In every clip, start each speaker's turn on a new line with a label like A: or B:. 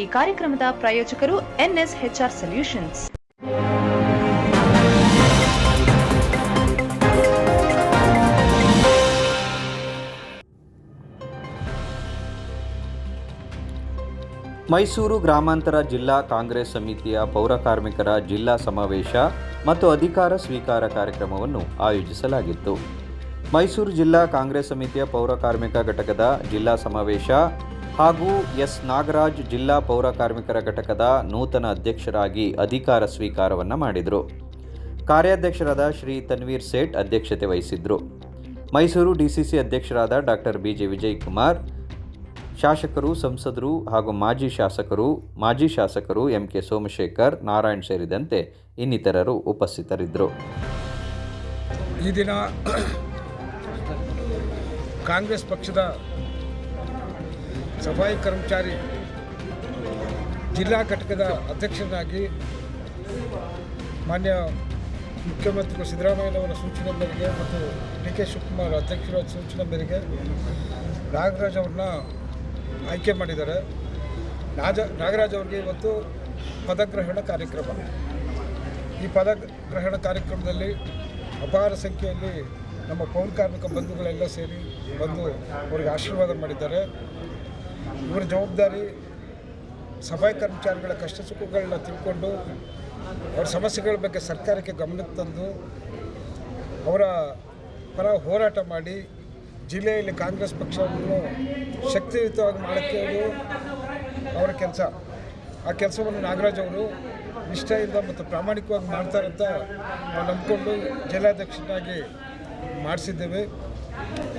A: ಈ ಕಾರ್ಯಕ್ರಮದ ಪ್ರಾಯೋಜಕರು ಎನ್ಎಸ್ಎಚ್ಆರ್ ಸೊಲ್ಯೂಷನ್ಸ್.
B: ಮೈಸೂರು ಗ್ರಾಮಾಂತರ ಜಿಲ್ಲಾ ಕಾಂಗ್ರೆಸ್ ಸಮಿತಿಯ ಪೌರ ಕಾರ್ಮಿಕರ ಜಿಲ್ಲಾ ಸಮಾವೇಶ ಮತ್ತು ಅಧಿಕಾರ ಸ್ವೀಕಾರ ಕಾರ್ಯಕ್ರಮವನ್ನು ಆಯೋಜಿಸಲಾಗಿತ್ತು. ಮೈಸೂರು ಜಿಲ್ಲಾ ಕಾಂಗ್ರೆಸ್ ಸಮಿತಿಯ ಪೌರ ಕಾರ್ಮಿಕ ಘಟಕದ ಜಿಲ್ಲಾ ಸಮಾವೇಶ ಹಾಗೂ ಎಸ್. ನಾಗರಾಜ್ ಜಿಲ್ಲಾ ಪೌರ ಕಾರ್ಮಿಕರ ಘಟಕದ ನೂತನ ಅಧ್ಯಕ್ಷರಾಗಿ ಅಧಿಕಾರ ಸ್ವೀಕಾರವನ್ನು ಮಾಡಿದರು. ಕಾರ್ಯಾಧ್ಯಕ್ಷರಾದ ಶ್ರೀ ತನ್ವೀರ್ ಸೇಠ್ ಅಧ್ಯಕ್ಷತೆ ವಹಿಸಿದ್ರು. ಮೈಸೂರು ಡಿಸಿಸಿ ಅಧ್ಯಕ್ಷರಾದ doctor B J Vijay Kumar ಶಾಸಕರು, ಸಂಸದರು ಹಾಗೂ ಮಾಜಿ ಶಾಸಕರು ಮಾಜಿ ಶಾಸಕರು ಎಂ ಕೆ ಸೋಮಶೇಖರ್, ನಾರಾಯಣ್ ಸೇರಿದಂತೆ ಇನ್ನಿತರರು ಉಪಸ್ಥಿತರಿದ್ದರು
C: ಈ ದಿನ ಕಾಂಗ್ರೆಸ್ ಪಕ್ಷದ ಸಫಾಯಿ ಕರ್ಮಚಾರಿ ಜಿಲ್ಲಾ ಘಟಕದ ಅಧ್ಯಕ್ಷನಾಗಿ ಮಾನ್ಯ ಮುಖ್ಯಮಂತ್ರಿಗಳು ಸಿದ್ದರಾಮಯ್ಯನವರ ಸೂಚನೆ ಮೇರೆಗೆ ಮತ್ತು ಡಿ ಕೆ ಶಿವಕುಮಾರ್ ಅಧ್ಯಕ್ಷರ ಸೂಚನೆ ಮೇರೆಗೆ ನಾಗರಾಜ್ ಅವ್ರನ್ನ ಆಯ್ಕೆ ಮಾಡಿದ್ದಾರೆ. ನಾಜ ನಾಗರಾಜ್ ಅವ್ರಿಗೆ ಇವತ್ತು ಪದಗ್ರಹಣ ಕಾರ್ಯಕ್ರಮ. ಈ ಪದಗ್ರಹಣ ಕಾರ್ಯಕ್ರಮದಲ್ಲಿ ಅಪಾರ ಸಂಖ್ಯೆಯಲ್ಲಿ ನಮ್ಮ ಪೌರ ಕಾರ್ಮಿಕ ಬಂಧುಗಳೆಲ್ಲ ಸೇರಿ ಬಂದು ಅವರಿಗೆ ಆಶೀರ್ವಾದ ಮಾಡಿದ್ದಾರೆ. ಇವರ ಜವಾಬ್ದಾರಿ ಸಫಾಯಿ ಕರ್ಮಚಾರಿಗಳ ಕಷ್ಟ ಸುಖಗಳನ್ನ ತಿಳ್ಕೊಂಡು ಅವರ ಸಮಸ್ಯೆಗಳ ಬಗ್ಗೆ ಸರ್ಕಾರಕ್ಕೆ ಗಮನಕ್ಕೆ ತಂದು ಅವರ ಪರ ಹೋರಾಟ ಮಾಡಿ ಜಿಲ್ಲೆಯಲ್ಲಿ ಕಾಂಗ್ರೆಸ್ ಪಕ್ಷವನ್ನು ಶಕ್ತಿಯುತವಾಗಿ ಮಾಡೋಕ್ಕೆ ಅವರ ಕೆಲಸ. ಆ ಕೆಲಸವನ್ನು ನಾಗರಾಜ್ ಅವರು ನಿಷ್ಠೆಯಿಂದ ಮತ್ತು ಪ್ರಾಮಾಣಿಕವಾಗಿ ಮಾಡ್ತಾರಂತ ನಾವು ನಂಬಿಕೊಂಡು ಜಿಲ್ಲಾಧ್ಯಕ್ಷನಾಗಿ ಮಾಡಿಸಿದ್ದೇವೆ.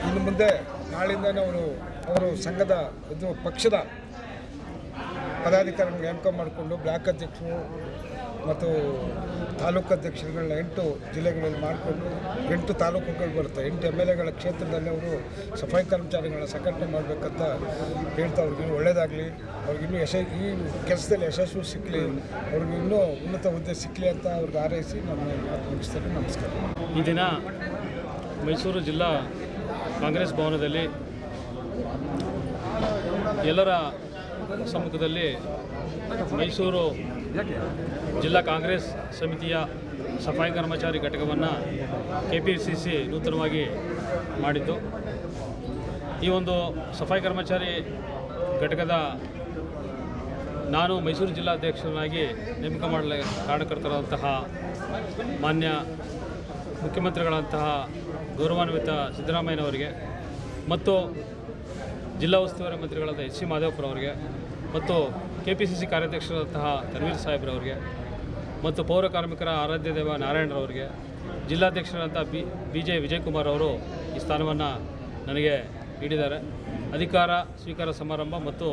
C: ಇನ್ನು ಮುಂದೆ ನಾಳಿಂದ ಅವರು ಅವರು ಸಂಘದ ಇದು ಪಕ್ಷದ ಪದಾಧಿಕಾರಿ ನೇಮಕ ಮಾಡಿಕೊಂಡು ಬ್ಲಾಕ್ ಅಧ್ಯಕ್ಷರು ಮತ್ತು ತಾಲೂಕು ಅಧ್ಯಕ್ಷರುಗಳನ್ನ ಎಂಟು ಜಿಲ್ಲೆಗಳಲ್ಲಿ ಮಾಡಿಕೊಂಡು ಎಂಟು ತಾಲೂಕುಗಳು ಬರುತ್ತೆ. ಎಂಟು ಎಂ ಎಲ್ ಎಗಳ ಕ್ಷೇತ್ರದಲ್ಲಿ ಅವರು ಸಫಾಯಿ ಕರ್ಮಚಾರಿಗಳನ್ನ ಸಂಘಟನೆ ಮಾಡಬೇಕಂತ ಹೇಳ್ತಾ ಅವ್ರಿಗಿನ್ನೂ ಒಳ್ಳೆಯದಾಗಲಿ ಅವ್ರಿಗಿನ್ನೂ ಯಶ, ಈ ಕೆಲಸದಲ್ಲಿ ಯಶಸ್ಸು ಸಿಕ್ಕಲಿ ಅವ್ರಿಗೆ ಇನ್ನೂ ಉನ್ನತ ಹುದ್ದೆ ಸಿಕ್ಕಲಿ ಅಂತ ಅವ್ರಿಗೆ ಆರೈಸಿ ನಾನು ಮಾತು ಮುಗಿಸ್ತೇನೆ. ನಮಸ್ಕಾರ.
D: ಈ ದಿನ ಮೈಸೂರು ಜಿಲ್ಲಾ ಕಾಂಗ್ರೆಸ್ ಭವನದಲ್ಲಿ ಎಲ್ಲರ ಸಮ್ಮುಖದಲ್ಲಿ ಮೈಸೂರು ಜಿಲ್ಲಾ ಕಾಂಗ್ರೆಸ್ ಸಮಿತಿಯ ಸಫಾಯಿ ಕರ್ಮಚಾರಿ ಘಟಕವನ್ನು ಕೆ ಪಿ ಸಿ ಸಿ ನೂತನವಾಗಿ ಮಾಡಿದ್ದು. ಈ ಒಂದು ಸಫಾಯಿ ಕರ್ಮಚಾರಿ ಘಟಕದ ನಾನು ಮೈಸೂರು ಜಿಲ್ಲಾಧ್ಯಕ್ಷನಾಗಿ ನೇಮಕ ಮಾಡಲ ಕಾರಣಕರ್ತರಾದಂತಹ ಮಾನ್ಯ ಮುಖ್ಯಮಂತ್ರಿಗಳಂತಹ ಗೌರವಾನ್ವಿತ ಸಿದ್ದರಾಮಯ್ಯನವರಿಗೆ ಮತ್ತು ಜಿಲ್ಲಾ ಉಸ್ತುವಾರಿ ಮಂತ್ರಿಗಳಾದ ಎಚ್ ಸಿ ಮಾದೇವಪ್ಪರವರಿಗೆ ಮತ್ತು ಕೆ ಪಿ ಸಿ ಸಿ ಕಾರ್ಯಾಧ್ಯಕ್ಷರಾದಂತಹ ತನ್ವೀರ್ ಸಾಹೇಬ್ರವರಿಗೆ ಮತ್ತು ಪೌರ ಕಾರ್ಮಿಕರ ಆರಾಧ್ಯ ದೇವ ನಾರಾಯಣರವರಿಗೆ ಜಿಲ್ಲಾಧ್ಯಕ್ಷರಾದಂಥ ಬಿ ಬಿ ಜೆ ವಿಜಯಕುಮಾರ್ ಅವರು ಈ ಸ್ಥಾನವನ್ನು ನನಗೆ ನೀಡಿದ್ದಾರೆ. ಅಧಿಕಾರ ಸ್ವೀಕಾರ ಸಮಾರಂಭ ಮತ್ತು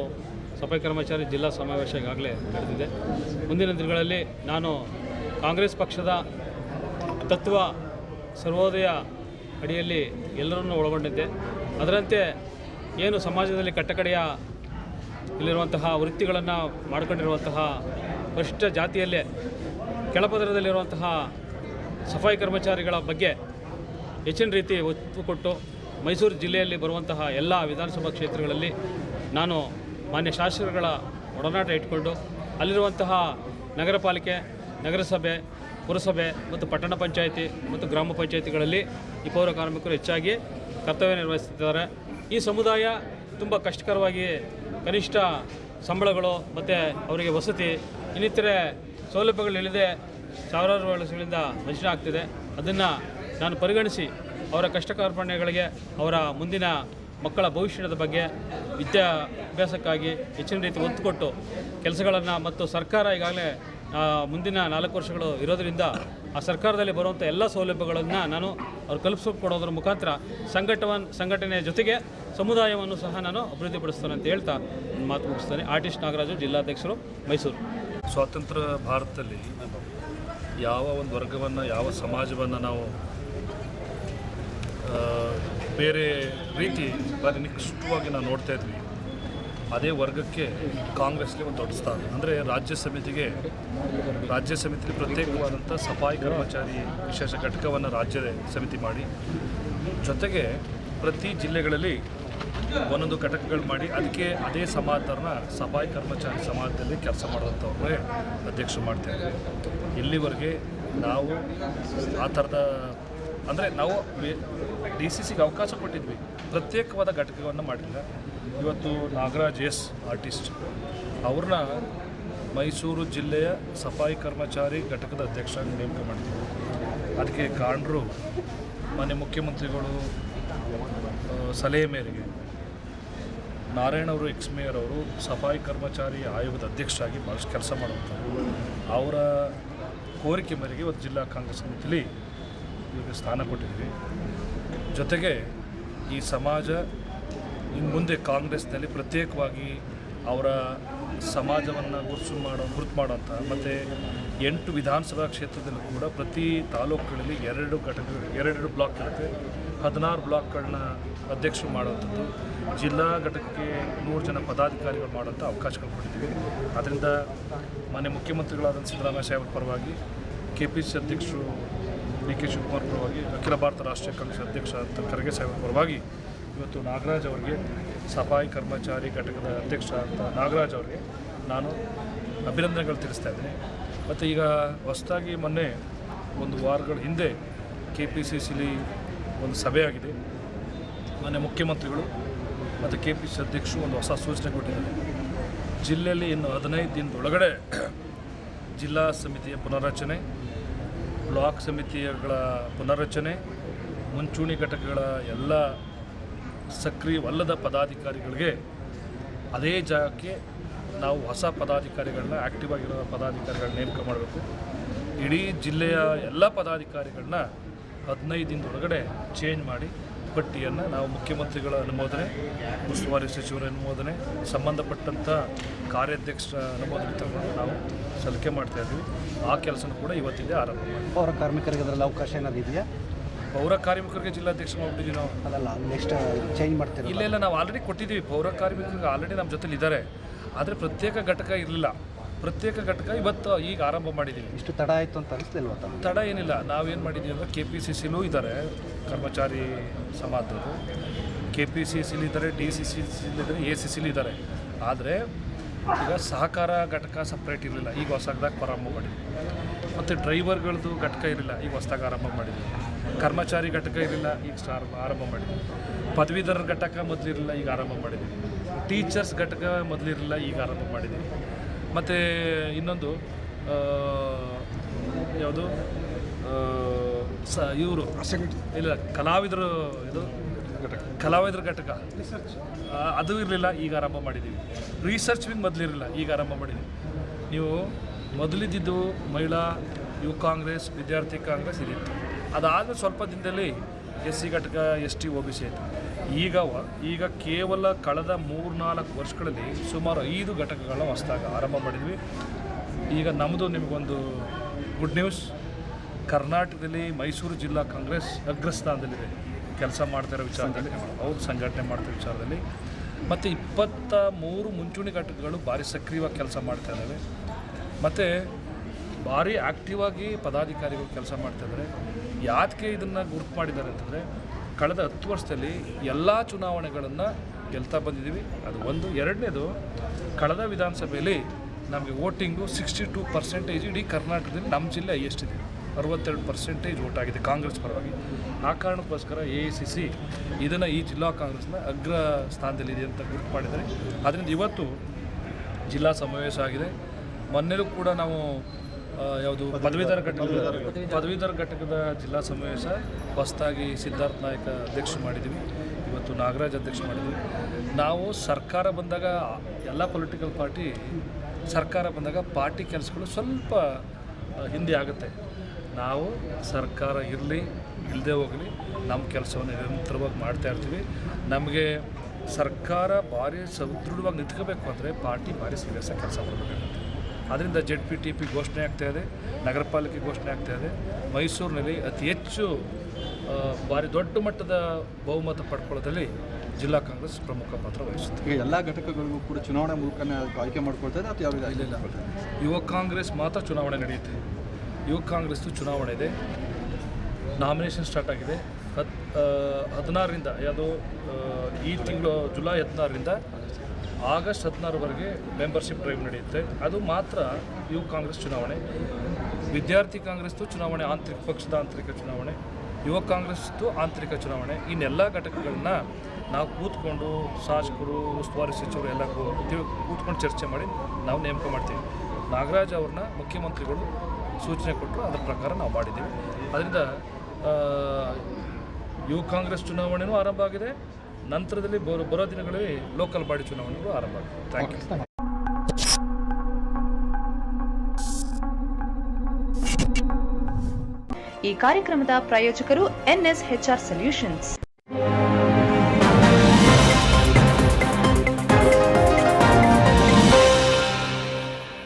D: ಸಫಾಯಿ ಕರ್ಮಚಾರಿ ಜಿಲ್ಲಾ ಸಮಾವೇಶ ಈಗಾಗಲೇ ನಡೆದಿದೆ. ಮುಂದಿನ ದಿನಗಳಲ್ಲಿ ನಾನು ಕಾಂಗ್ರೆಸ್ ಪಕ್ಷದ ತತ್ವ ಸರ್ವೋದಯ ಅಡಿಯಲ್ಲಿ ಎಲ್ಲರನ್ನೂ ಒಳಗೊಂಡಿದ್ದೆ. ಅದರಂತೆ ಏನು ಸಮಾಜದಲ್ಲಿ ಕಟ್ಟಕಡೆಯ ಇಲ್ಲಿರುವಂತಹ ವೃತ್ತಿಗಳನ್ನು ಮಾಡಿಕೊಂಡಿರುವಂತಹ ಪರಿಶಿಷ್ಟ ಜಾತಿಯಲ್ಲೇ ಕೆಳಪದರದಲ್ಲಿರುವಂತಹ ಸಫಾಯಿ ಕರ್ಮಚಾರಿಗಳ ಬಗ್ಗೆ ಹೆಚ್ಚಿನ ರೀತಿ ಒತ್ತು ಕೊಟ್ಟು ಮೈಸೂರು ಜಿಲ್ಲೆಯಲ್ಲಿ ಬರುವಂತಹ ಎಲ್ಲ ವಿಧಾನಸಭಾ ಕ್ಷೇತ್ರಗಳಲ್ಲಿ ನಾನು ಮಾನ್ಯ ಶಾಸಕರುಗಳ ಒಡನಾಟ ಇಟ್ಕೊಂಡು ಅಲ್ಲಿರುವಂತಹ ನಗರ ಪಾಲಿಕೆ ನಗರಸಭೆ, ಪುರಸಭೆ ಮತ್ತು ಪಟ್ಟಣ ಪಂಚಾಯಿತಿ ಮತ್ತು ಗ್ರಾಮ ಪಂಚಾಯಿತಿಗಳಲ್ಲಿ ಈ ಪೌರ ಕಾರ್ಮಿಕರು ಹೆಚ್ಚಾಗಿ ಕರ್ತವ್ಯ ನಿರ್ವಹಿಸುತ್ತಿದ್ದಾರೆ. ಈ ಸಮುದಾಯ ತುಂಬ ಕಷ್ಟಕರವಾಗಿ ಕನಿಷ್ಠ ಸಂಬಳಗಳು ಮತ್ತು ಅವರಿಗೆ ವಸತಿ, ಇನ್ನಿತರೆ ಸೌಲಭ್ಯಗಳಿಲ್ಲದೆ ಸಾವಿರಾರು ವರ್ಷಗಳಿಂದ ವಂಚನೆ ಆಗ್ತಿದೆ. ಅದನ್ನು ನಾನು ಪರಿಗಣಿಸಿ ಅವರ ಕಷ್ಟ ಕಾರ್ಪಣ್ಯಗಳಿಗೆ ಅವರ ಮುಂದಿನ ಮಕ್ಕಳ ಭವಿಷ್ಯದ ಬಗ್ಗೆ ವಿದ್ಯಾಭ್ಯಾಸಕ್ಕಾಗಿ ಹೆಚ್ಚಿನ ರೀತಿ ಒತ್ತು ಕೊಟ್ಟು ಕೆಲಸಗಳನ್ನು ಮತ್ತು ಸರ್ಕಾರ ಈಗಾಗಲೇ ಮುಂದಿನ ನಾಲ್ಕು ವರ್ಷಗಳು ಇರೋದರಿಂದ ಆ ಸರ್ಕಾರದಲ್ಲಿ ಬರುವಂಥ ಎಲ್ಲ ಸೌಲಭ್ಯಗಳನ್ನು ನಾನು ಅವ್ರು ಕಲ್ಪಿಸಿಕೊಡೋದ್ರ ಮುಖಾಂತರ ಸಂಘಟವನ್, ಸಂಘಟನೆಯ ಜೊತೆಗೆ ಸಮುದಾಯವನ್ನು ಸಹ ನಾನು ಅಭಿವೃದ್ಧಿಪಡಿಸ್ತೇನೆ ಅಂತ ಹೇಳ್ತಾ ಮಾತು ಮುಗಿಸ್ತೇನೆ. ಆರ್ಟಿಸ್ಟ್ ನಾಗರಾಜು, ಜಿಲ್ಲಾಧ್ಯಕ್ಷರು, ಮೈಸೂರು.
E: ಸ್ವಾತಂತ್ರ್ಯ ಭಾರತದಲ್ಲಿ ಯಾವ ಒಂದು ವರ್ಗವನ್ನು, ಯಾವ ಸಮಾಜವನ್ನು ನಾವು ಬೇರೆ ರೀತಿ ಭಾರಿ ನಿಕೃಷ್ಟವಾಗಿ ನಾವು ನೋಡ್ತಾ ಇದ್ವಿ. ಅದೇ ವರ್ಗಕ್ಕೆ ಕಾಂಗ್ರೆಸ್ಗೆ ಒಂದು ದೊಡ್ಡ ಸ್ಥಾನ. ಅಂದರೆ ರಾಜ್ಯ ಸಮಿತಿಗೆ ರಾಜ್ಯ ಸಮಿತಿಗೆ ಪ್ರತ್ಯೇಕವಾದಂಥ ಸಫಾಯಿ ಕರ್ಮಚಾರಿ ವಿಶೇಷ ಘಟಕವನ್ನು ರಾಜ್ಯ ಸಮಿತಿ ಮಾಡಿ, ಜೊತೆಗೆ ಪ್ರತಿ ಜಿಲ್ಲೆಗಳಲ್ಲಿ ಒಂದೊಂದು ಘಟಕಗಳು ಮಾಡಿ, ಅದಕ್ಕೆ ಅದೇ ಸಮಾಧಾನ ಸಫಾಯಿ ಕರ್ಮಚಾರಿ ಸಮಾಜದಲ್ಲಿ ಕೆಲಸ ಮಾಡೋಂಥವ್ರನ್ನೇ ಅಧ್ಯಕ್ಷರು ಮಾಡ್ತೇವೆ. ಇಲ್ಲಿವರೆಗೆ ನಾವು ಆ ಥರದ, ಅಂದರೆ ನಾವು ಡಿ ಸಿ ಸಿಗೆ ಅವಕಾಶ ಕೊಟ್ಟಿದ್ವಿ. ಪ್ರತ್ಯೇಕವಾದ ಘಟಕವನ್ನು ಮಾಡಿಲ್ಲ. ಇವತ್ತು ನಾಗರಾಜ್ ಎಸ್ ಆರ್ಟಿಸ್ಟ್ ಅವ್ರನ್ನ ಮೈಸೂರು ಜಿಲ್ಲೆಯ ಸಫಾಯಿ ಕರ್ಮಚಾರಿ ಘಟಕದ ಅಧ್ಯಕ್ಷರಾಗಿ ನೇಮಕ ಮಾಡಿದ್ದೀವಿ ಅದಕ್ಕೆ ಕಾರಣರು ಮಾನ್ಯ ಮುಖ್ಯಮಂತ್ರಿಗಳು ಸಲಹೆ ಮೇರೆಗೆ ನಾರಾಯಣ ಅವರು, ಎಕ್ಸ್ ಮೇಯರ್ ಅವರು ಸಫಾಯಿ ಕರ್ಮಚಾರಿ ಆಯೋಗದ ಅಧ್ಯಕ್ಷರಾಗಿ ಭಾಳಷ್ಟು ಕೆಲಸ ಮಾಡುತ್ತಾರೆ ಅವರ ಕೋರಿಕೆ ಮೇರೆಗೆ ಇವತ್ತು ಜಿಲ್ಲಾ ಕಾಂಗ್ರೆಸ್ ಸಮಿತಿಲಿ ಇವರಿಗೆ ಸ್ಥಾನ ಕೊಟ್ಟಿದ್ದೀವಿ. ಜೊತೆಗೆ ಈ ಸಮಾಜ ಇನ್ನು ಮುಂದೆ ಕಾಂಗ್ರೆಸ್ನಲ್ಲಿ ಪ್ರತ್ಯೇಕವಾಗಿ ಅವರ ಸಮಾಜವನ್ನು ಗುರುತು ಮಾಡೋ, ಗುರುತು ಮಾಡೋಂಥ ಮತ್ತು ಎಂಟು ವಿಧಾನಸಭಾ ಕ್ಷೇತ್ರದಲ್ಲೂ ಕೂಡ ಪ್ರತಿ ತಾಲೂಕುಗಳಲ್ಲಿ ಎರಡು ಘಟಕ ಎರಡೆರಡು ಬ್ಲಾಕ್ ಇರುತ್ತೆ. ಹದಿನಾರು ಬ್ಲಾಕ್ಗಳನ್ನ ಅಧ್ಯಕ್ಷರು ಮಾಡುವಂಥದ್ದು. ಜಿಲ್ಲಾ ಘಟಕಕ್ಕೆ ನೂರು ಜನ ಪದಾಧಿಕಾರಿಗಳು ಮಾಡುವಂಥ ಅವಕಾಶಗಳು ಕೊಟ್ಟಿದ್ದೀವಿ ಅದರಿಂದ ಮಾನ್ಯ ಮುಖ್ಯಮಂತ್ರಿಗಳಾದ ಸಿದ್ದರಾಮಯ್ಯ ಸಾಹೇಬ್ರ ಪರವಾಗಿ ಕೆ ಪಿ ಸಿ ಅಧ್ಯಕ್ಷರು ಡಿ ಕೆ ಶಿವಕುಮಾರ್ ಪರವಾಗಿ, ಅಖಿಲ ಭಾರತ ರಾಷ್ಟ್ರೀಯ ಕಾಂಗ್ರೆಸ್ ಅಧ್ಯಕ್ಷ ಅಂತ ಖರ್ಗೆ ಸಾಹೇಬ್ರ ಪರವಾಗಿ ಇವತ್ತು ನಾಗರಾಜ್ ಅವರಿಗೆ ಸಫಾಯಿ ಕರ್ಮಚಾರಿ ಘಟಕದ ಅಧ್ಯಕ್ಷ ಅಂತ ನಾಗರಾಜ್ ಅವರಿಗೆ ನಾನು ಅಭಿನಂದನೆಗಳು ತಿಳಿಸ್ತಾ ಇದ್ದೀನಿ. ಮತ್ತು ಈಗ ಹೊಸದಾಗಿ ಮೊನ್ನೆ ಒಂದು ವಾರಗಳ ಹಿಂದೆ ಕೆ ಪಿ ಸಿ ಸಿಲಿ ಒಂದು ಸಭೆಯಾಗಿದೆ. ಮೊನ್ನೆ ಮುಖ್ಯಮಂತ್ರಿಗಳು ಮತ್ತು ಕೆ ಪಿ ಸಿ ಅಧ್ಯಕ್ಷರು ಒಂದು ಹೊಸ ಸೂಚನೆ ಕೊಟ್ಟಿದ್ದಾರೆ. ಜಿಲ್ಲೆಯಲ್ಲಿ ಇನ್ನು ಹದಿನೈದು ದಿನದೊಳಗಡೆ ಜಿಲ್ಲಾ ಸಮಿತಿಯ ಪುನರ್ರಚನೆ, ಬ್ಲಾಕ್ ಸಮಿತಿಗಳ ಪುನರ್ರಚನೆ, ಮುಂಚೂಣಿ ಘಟಕಗಳ ಎಲ್ಲ ಸಕ್ರಿಯವಲ್ಲದ ಪದಾಧಿಕಾರಿಗಳಿಗೆ ಅದೇ ಜಾಗಕ್ಕೆ ನಾವು ಹೊಸ ಪದಾಧಿಕಾರಿಗಳನ್ನ ಆ್ಯಕ್ಟಿವ್ ಆಗಿರೋ ಪದಾಧಿಕಾರಿಗಳನ್ನ ನೇಮಕ ಮಾಡಬೇಕು. ಇಡೀ ಜಿಲ್ಲೆಯ ಎಲ್ಲ ಪದಾಧಿಕಾರಿಗಳನ್ನ ಹದಿನೈದು ದಿನದೊಳಗಡೆ ಚೇಂಜ್ ಮಾಡಿ ಪಟ್ಟಿಯನ್ನು ನಾವು ಮುಖ್ಯಮಂತ್ರಿಗಳ ಅನುಮೋದನೆ, ಉಸ್ತುವಾರಿ ಸಚಿವರ ಅನುಮೋದನೆ ಸಂಬಂಧಪಟ್ಟಂಥ ಕಾರ್ಯಾಧ್ಯಕ್ಷರ ಅನುಮೋದನೆ ತಗೊಂಡು ನಾವು ಸಲಿಕೆ ಮಾಡ್ತಾ ಆ ಕೆಲಸನೂ ಕೂಡ ಇವತ್ತಿಂದ ಆರಂಭ ಮಾಡಿ.
F: ಪೌರ ಕಾರ್ಮಿಕರಿಗೆ ಅದರಲ್ಲಿ ಅವಕಾಶ ಏನಾದ್ರು ಇದೆಯಾ?
E: ಪೌರ ಕಾರ್ಮಿಕರಿಗೆ ಜಿಲ್ಲಾಧ್ಯಕ್ಷ ಮಾಡ್ಬಿಟ್ಟಿದ್ದೀವಿ ನಾವು
F: ಅದಲ್ಲ ನೆಕ್ಸ್ಟ್ ಚೇಂಜ್ ಮಾಡ್ತೀವಿ
E: ಇಲ್ಲೆಲ್ಲ ನಾವು ಆಲ್ರೆಡಿ ಕೊಟ್ಟಿದ್ದೀವಿ. ಪೌರ ಕಾರ್ಮಿಕರಿಗೆ ಆಲ್ರೆಡಿ ನಮ್ಮ ಜೊತೆಲಿ ಇದ್ದಾರೆ ಆದರೆ ಪ್ರತ್ಯೇಕ ಘಟಕ ಇರಲಿಲ್ಲ. ಪ್ರತ್ಯೇಕ ಘಟಕ ಇವತ್ತು ಈಗ ಆರಂಭ ಮಾಡಿದ್ದೀವಿ.
F: ಇಷ್ಟು ತಡ ಆಯಿತು ಅಂತ ಅನಿಸ್ಲಿಲ್ವ
E: ತಡ ಏನಿಲ್ಲ. ನಾವೇನು ಮಾಡಿದ್ದೀವಿ ಅಂದರೆ ಕೆ ಪಿ ಸಿ ಸಿಲೂ ಇದ್ದಾರೆ. ಕರ್ಮಚಾರಿ ಸಮಾಜದವರು. ಕೆ ಪಿ ಸಿ ಸಿಲಿ ಇದ್ದಾರೆ ಡಿ ಸಿ ಸಿ ಸಿಲಿದ್ದಾರೆ ಎ ಸಿ ಸಿಲಿ ಇದ್ದಾರೆ. ಆದರೆ ಈಗ ಸಹಕಾರ ಘಟಕ ಸಪ್ರೇಟ್ ಇರಲಿಲ್ಲ. ಈಗ ಹೊಸದಾಗಿ ಪ್ರಾರಂಭ ಮಾಡಿದ್ವಿ. ಮತ್ತು ಡ್ರೈವರ್ಗಳದ್ದು ಘಟಕ ಇರಲಿಲ್ಲ. ಈಗ ಹೊಸದಾಗಿ ಆರಂಭ ಮಾಡಿದ್ವಿ. ಕರ್ಮಚಾರಿ ಘಟಕ ಇರಲಿಲ್ಲ, ಈಗ ಸ್ಟಾರ್ ಆರಂಭ ಮಾಡಿದ್ವಿ. ಪದವೀಧರ ಘಟಕ ಮೊದಲಿರಲಿಲ್ಲ ಈಗ ಆರಂಭ ಮಾಡಿದ್ದೀವಿ ಟೀಚರ್ಸ್ ಘಟಕ ಮೊದಲಿರಲಿಲ್ಲ ಈಗ ಆರಂಭ ಮಾಡಿದ್ದೀವಿ ಮತ್ತು ಇನ್ನೊಂದು ಯಾವುದು ಸ, ಇವರು, ಇಲ್ಲ, ಕಲಾವಿದರು, ಇದು, ಕಲಾವಿದರ ಘಟಕ. ರಿಸರ್ಚ್ ಅದು ಇರಲಿಲ್ಲ, ಈಗ ಆರಂಭ ಮಾಡಿದ್ದೀವಿ ರಿಸರ್ಚ್ ವಿಂಗ್ ಮೊದಲಿರಲಿಲ್ಲ ಈಗ ಆರಂಭ ಮಾಡಿದ್ದೀವಿ ನೀವು ಮೊದಲಿದ್ದಿದ್ದು ಮಹಿಳಾ, ಯುವ ಕಾಂಗ್ರೆಸ್, ವಿದ್ಯಾರ್ಥಿ ಕಾಂಗ್ರೆಸ್ ಇದಿತ್ತು. ಅದಾದಮೇಲೆ ಸ್ವಲ್ಪ ದಿನದಲ್ಲಿ ಎಸ್ ಸಿ ಘಟಕ S T O B C ಆಯಿತು. ಈಗ ಈಗ ಕೇವಲ ಕಳೆದ ಮೂರ್ನಾಲ್ಕು ವರ್ಷಗಳಲ್ಲಿ ಸುಮಾರು ಐದು ಘಟಕಗಳನ್ನ ಹೊಸದಾಗ ಆರಂಭ ಮಾಡಿದ್ವಿ. ಈಗ ನಮ್ಮದು ನಿಮಗೊಂದು ಗುಡ್ ನ್ಯೂಸ್ ಕರ್ನಾಟಕದಲ್ಲಿ ಮೈಸೂರು ಜಿಲ್ಲಾ ಕಾಂಗ್ರೆಸ್ ಅಗ್ರಸ್ಥಾನದಲ್ಲಿದೆ. ಕೆಲಸ ಮಾಡ್ತಿರೋ ವಿಚಾರದಲ್ಲಿ ಹೌದು ಸಂಘಟನೆ ಮಾಡ್ತಿರೋ ವಿಚಾರದಲ್ಲಿ. ಮತ್ತು ಇಪ್ಪತ್ತ ಮೂರು ಮುಂಚೂಣಿ ಘಟಕಗಳು ಭಾರಿ ಸಕ್ರಿಯವಾಗಿ ಕೆಲಸ ಮಾಡ್ತಾ ಇದ್ದಾವೆ. ಮತ್ತು ಭಾರಿ ಆ್ಯಕ್ಟಿವಾಗಿ ಪದಾಧಿಕಾರಿಗಳು ಕೆಲಸ ಮಾಡ್ತಾ ಯಾಕೆ ಇದನ್ನು ಗುರುತು ಮಾಡಿದ್ದಾರೆ ಅಂತಂದರೆ ಕಳೆದ ಹತ್ತು ವರ್ಷದಲ್ಲಿ ಎಲ್ಲ ಚುನಾವಣೆಗಳನ್ನು ಗೆಲ್ತಾ ಬಂದಿದ್ದೀವಿ. ಅದು ಒಂದು. ಎರಡನೇದು, ಕಳೆದ ವಿಧಾನಸಭೆಯಲ್ಲಿ ನಮಗೆ ವೋಟಿಂಗು ಸಿಕ್ಸ್ಟಿ ಟೂ ಪರ್ಸೆಂಟೇಜ್ ಇಡೀ ಕರ್ನಾಟಕದಲ್ಲಿ ನಮ್ಮ ಜಿಲ್ಲೆ ಇದೆ. ಅರವತ್ತೆರಡು ಪರ್ಸೆಂಟೇಜ್ ವೋಟ್ ಆಗಿದೆ ಕಾಂಗ್ರೆಸ್ ಪರವಾಗಿ. ಆ ಕಾರಣಕ್ಕೋಸ್ಕರ ಎ ಐ ಸಿ ಸಿ ಇದನ್ನು ಈ ಜಿಲ್ಲಾ ಕಾಂಗ್ರೆಸ್ನ ಅಗ್ರ ಸ್ಥಾನದಲ್ಲಿದೆ ಅಂತ ಗುರುತು ಮಾಡಿದ್ದಾರೆ. ಅದರಿಂದ ಇವತ್ತು ಜಿಲ್ಲಾ ಸಮಾವೇಶ ಆಗಿದೆ. ಮೊನ್ನೆಲೂ ಕೂಡ ನಾವು ಯಾವುದು ಪದವೀಧರ ಘಟಕದ ಪದವೀಧರ ಘಟಕದ ಜಿಲ್ಲಾ ಸಮಾವೇಶ ಹೊಸದಾಗಿ ಸಿದ್ಧಾರ್ಥ ನಾಯಕ ಅಧ್ಯಕ್ಷ ಮಾಡಿದ್ದೀವಿ ಇವತ್ತು ನಾಗರಾಜ್ ಅಧ್ಯಕ್ಷ ಮಾಡಿದ್ದೀವಿ ನಾವು ಸರ್ಕಾರ ಬಂದಾಗ ಎಲ್ಲ ಪೊಲಿಟಿಕಲ್ ಪಾರ್ಟಿ ಸರ್ಕಾರ ಬಂದಾಗ ಪಾರ್ಟಿ ಕೆಲಸಗಳು ಸ್ವಲ್ಪ ಹಿಂದೆ ಆಗುತ್ತೆ. ನಾವು ಸರ್ಕಾರ ಇರಲಿ ಇಲ್ಲದೆ ಹೋಗಲಿ, ನಮ್ಮ ಕೆಲಸವನ್ನು ನಿರಂತರವಾಗಿ ಮಾಡ್ತಾ ಇರ್ತೀವಿ. ನಮಗೆ ಸರ್ಕಾರ ಭಾರಿ ಸದೃಢವಾಗಿ ನಿಂತ್ಕೋಬೇಕು ಅಂದರೆ ಪಾರ್ಟಿ ಭಾರಿ ಸೀರಿಯಸ್ ಆಗಿ ಕೆಲಸ ಮಾಡಬೇಕಾಗುತ್ತೆ. ಅದರಿಂದ ಜೆಡ್ ಪಿ ಟಿ ಪಿ ಘೋಷಣೆ ಆಗ್ತಾ ಇದೆ ನಗರ ಪಾಲಿಕೆ ಘೋಷಣೆ ಆಗ್ತಾ ಇದೆ. ಮೈಸೂರಿನಲ್ಲಿ ಅತಿ ಹೆಚ್ಚು ಭಾರಿ ದೊಡ್ಡ ಮಟ್ಟದ ಬಹುಮತ ಪಡ್ಕೊಳ್ಳೋದಲ್ಲಿ ಜಿಲ್ಲಾ ಕಾಂಗ್ರೆಸ್ ಪ್ರಮುಖ ಪಾತ್ರ ವಹಿಸುತ್ತೆ.
G: ಈಗ ಎಲ್ಲ ಘಟಕಗಳಿಗೂ ಕೂಡ ಚುನಾವಣೆ ಮೂಲಕನೇ ಆಯ್ಕೆ ಮಾಡ್ಕೊಳ್ತಾ ಇದೆ ಅಥವಾ ಯಾವ
E: ಇಲ್ಲ ಯುವ ಕಾಂಗ್ರೆಸ್ ಮಾತ್ರ ಚುನಾವಣೆ ನಡೆಯುತ್ತೆ. ಯುವ ಕಾಂಗ್ರೆಸ್ದು ಚುನಾವಣೆ ಇದೆ. ನಾಮಿನೇಷನ್ ಸ್ಟಾರ್ಟ್ ಆಗಿದೆ. ಹತ್ ಹದಿನಾರರಿಂದ ಯಾವುದು ಈ ತಿಂಗಳು ಜುಲೈ ಹದಿನಾರರಿಂದ ಆಗಸ್ಟ್ ಹದಿನಾರವರೆಗೆ ಮೆಂಬರ್ಶಿಪ್ ಡ್ರೈವ್ ನಡೆಯುತ್ತೆ. ಅದು ಮಾತ್ರ ಯುವ ಕಾಂಗ್ರೆಸ್ ಚುನಾವಣೆ. ವಿದ್ಯಾರ್ಥಿ ಕಾಂಗ್ರೆಸ್ದು ಚುನಾವಣೆ, ಆಂತರಿಕ ಪಕ್ಷದ ಆಂತರಿಕ ಚುನಾವಣೆ, ಯುವ ಕಾಂಗ್ರೆಸ್ದು ಆಂತರಿಕ ಚುನಾವಣೆ, ಇನ್ನೆಲ್ಲ ಘಟಕಗಳನ್ನ ನಾವು ಕೂತ್ಕೊಂಡು ಶಾಸಕರು, ಉಸ್ತುವಾರಿ ಸಚಿವರು ಎಲ್ಲ ಕೂತ್ಕೊಂಡು ಚರ್ಚೆ ಮಾಡಿ ನಾವು ನೇಮಕ ಮಾಡ್ತೀವಿ. ನಾಗರಾಜ್ ಅವ್ರನ್ನ ಮುಖ್ಯಮಂತ್ರಿಗಳು ಸೂಚನೆ ಕೊಟ್ಟರು ಅದರ ಪ್ರಕಾರ ನಾವು ಮಾಡಿದ್ದೀವಿ. ಅದರಿಂದ ಯುವ ಕಾಂಗ್ರೆಸ್ ಚುನಾವಣೆಯೂ ಆರಂಭ ಆಗಿದೆ. ನಂತರದಲ್ಲಿ ಬರೋ ಬರೋ ದಿನಗಳಲ್ಲಿ ಲೋಕಲ್ ಬಾಡಿ ಚುನಾವಣೆಗಳು ಆರಂಭ ಆಗ್ತದೆ. ಥ್ಯಾಂಕ್ ಯು
A: ಈ ಕಾರ್ಯಕ್ರಮದ ಪ್ರಾಯೋಜಕರು ಎನ್ಎಸ್ಎಚ್ಆರ್ ಸೊಲ್ಯೂಷನ್ಸ್.